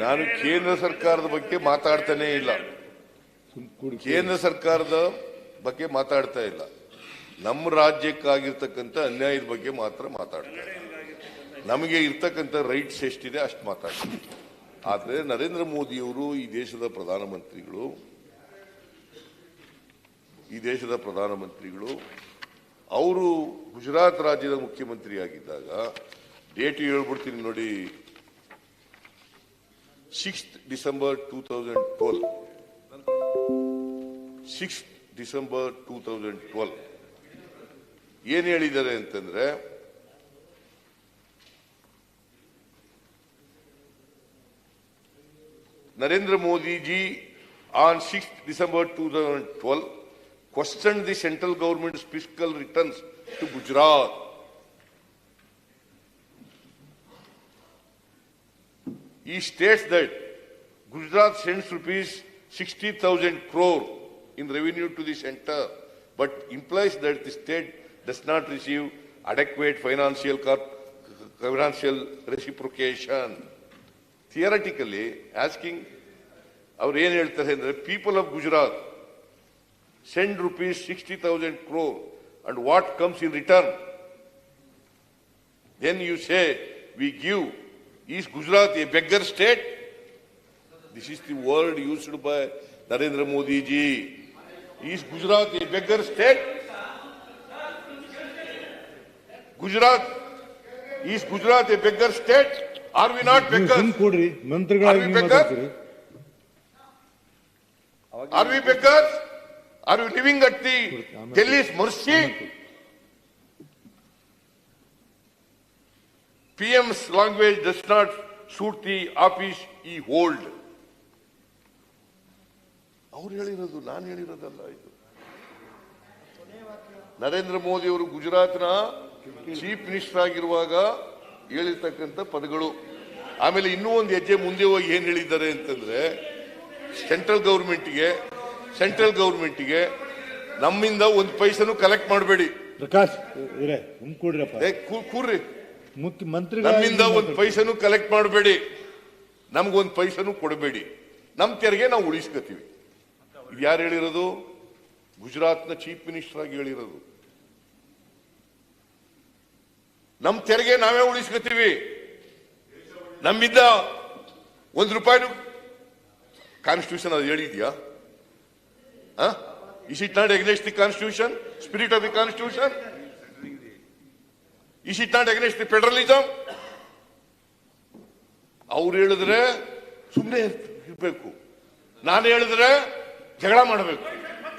ನಾನು ಕೇಂದ್ರ ಸರ್ಕಾರದ ಬಗ್ಗೆ ಮಾತಾಡ್ತಾನೆ ಇಲ್ಲ. ಕೇಂದ್ರ ಸರ್ಕಾರದ ಬಗ್ಗೆ ಮಾತಾಡ್ತಾ ಇಲ್ಲ. ನಮ್ಮ ರಾಜ್ಯಕ್ಕಾಗಿರ್ತಕ್ಕಂಥ ಅನ್ಯಾಯದ ಬಗ್ಗೆ ಮಾತ್ರ ಮಾತಾಡ್ತಾ ಇದ್ದೀನಿ. ನಮಗೆ ಇರ್ತಕ್ಕಂಥ ರೈಟ್ಸ್ ಎಷ್ಟಿದೆ ಅಷ್ಟು ಮಾತಾಡ್ತೀನಿ. ಆದರೆ ನರೇಂದ್ರ ಮೋದಿಯವರು ಈ ದೇಶದ ಪ್ರಧಾನಮಂತ್ರಿಗಳು, ಈ ದೇಶದ ಪ್ರಧಾನಮಂತ್ರಿಗಳು, ಅವರು ಗುಜರಾತ್ ರಾಜ್ಯದ ಮುಖ್ಯಮಂತ್ರಿಯಾಗಿದ್ದಾಗ, ಡೇಟ್ ಹೇಳ್ಬಿಡ್ತೀನಿ ನೋಡಿ sixth December two thousand twelve sixth December two thousand twelve ಏನ್ ಹೇಳಿದ್ದಾರೆ ಅಂತಂದ್ರೆ, Narendra Modi ji on six December two thousand twelve question the central government physical He states that Gujarat sends rupees 60,000 crore in revenue to the center, but implies that the state does not receive adequate financial corp- financial reciprocation. Theoretically, asking ಅವ್ರು ಏನ್ ಹೇಳ್ತಾರೆ ಅಂದ್ರೆ people of Gujarat send rupees sixty thousand crore and what comes in return then you say we give Is Gujarat a beggar state? This is the word used by Narendra Modi ji. Is Gujarat a beggar state? Gujarat, is Gujarat a beggar state? Are we not beggars? Are we beggars? Are we beggars? Are we living at the Delhi's mercy? PM's language does not suit the office he hold. ಅವ್ರು ಹೇಳಿರೋದು ನಾನು ಹೇಳಿರೋದಲ್ಲ ಇದು. ನರೇಂದ್ರ ಮೋದಿ ಅವರು ಗುಜರಾತ್ನ chief minister ಆಗಿರುವಾಗ ಹೇಳಿರ್ತಕ್ಕಂಥ ಪದಗಳು. ಆಮೇಲೆ ಇನ್ನೂ ಒಂದು ಹೆಜ್ಜೆ ಮುಂದೆ ಹೋಗಿ ಏನು ಹೇಳಿದ್ದಾರೆ ಅಂತಂದ್ರೆ ಸೆಂಟ್ರಲ್ ಗೌರ್ಮೆಂಟ್ಗೆ ಸೆಂಟ್ರಲ್ ಗೌರ್ಮೆಂಟ್ಗೆ ನಮ್ಮಿಂದ ಒಂದು ಪೈಸನು ಕಲೆಕ್ಟ್ ಮಾಡಬೇಡಿ. ಪ್ರಕಾಶ್ ಕೂರ್ರಿ. ಮುಖ್ಯ ಮಂತ್ರಿಗಳಾಗಿ ನಮ್ಮಿಂದ ಒಂದ್ ಒಂದು ಪೈಸನು ಕಲೆಕ್ಟ್ ಮಾಡಬೇಡಿ. ನಮ್ಗೊಂದು ಪೈಸನು ಕೊಡಬೇಡಿ. ನಮ್ಮ ತೆರಿಗೆ ನಾವು ಉಳಿಸ್ಕೊತೀವಿ. ಇದು ಯಾರು ಹೇಳಿರೋದು? ಗುಜರಾತ್ನ ಚೀಫ್ ಮಿನಿಸ್ಟರ್ ಆಗಿ ಹೇಳಿರೋದು. ನಮ್ಮ ತೆರಿಗೆ ನಾವೇ ಉಳಿಸ್ಕೊತೀವಿ. ನಮ್ಮಿಂದ ಒಂದ್ ರೂಪಾಯಿನು ಕಾನ್ಸ್ಟಿಟ್ಯೂಷನ್ ಅದು ಹೇಳಿದ್ಯಾ? Is it not against the constitution spirit of the constitution is it not against the federalism ಅವ್ರು ಹೇಳಿದ್ರೆ ಸುಮ್ಮನೆ ಇರಬೇಕು. ನಾನು ಹೇಳಿದ್ರೆ ಜಗಳ ಮಾಡಬೇಕು.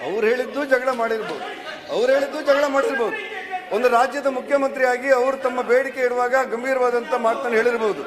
ಅವ್ರು ಹೇಳಿದ್ದು ಜಗಳ ಮಾಡಿರ್ಬೋದು. ಅವ್ರು ಹೇಳಿದ್ದು ಜಗಳ ಮಾಡಿರ್ಬೋದು. ಒಂದು ರಾಜ್ಯದ ಮುಖ್ಯಮಂತ್ರಿಯಾಗಿ ಅವರು ತಮ್ಮ ಬೇಡಿಕೆ ಇಡುವಾಗ ಗಂಭೀರವಾದಂತ ಮಾತನ್ನು ಹೇಳಿರ್ಬೋದು.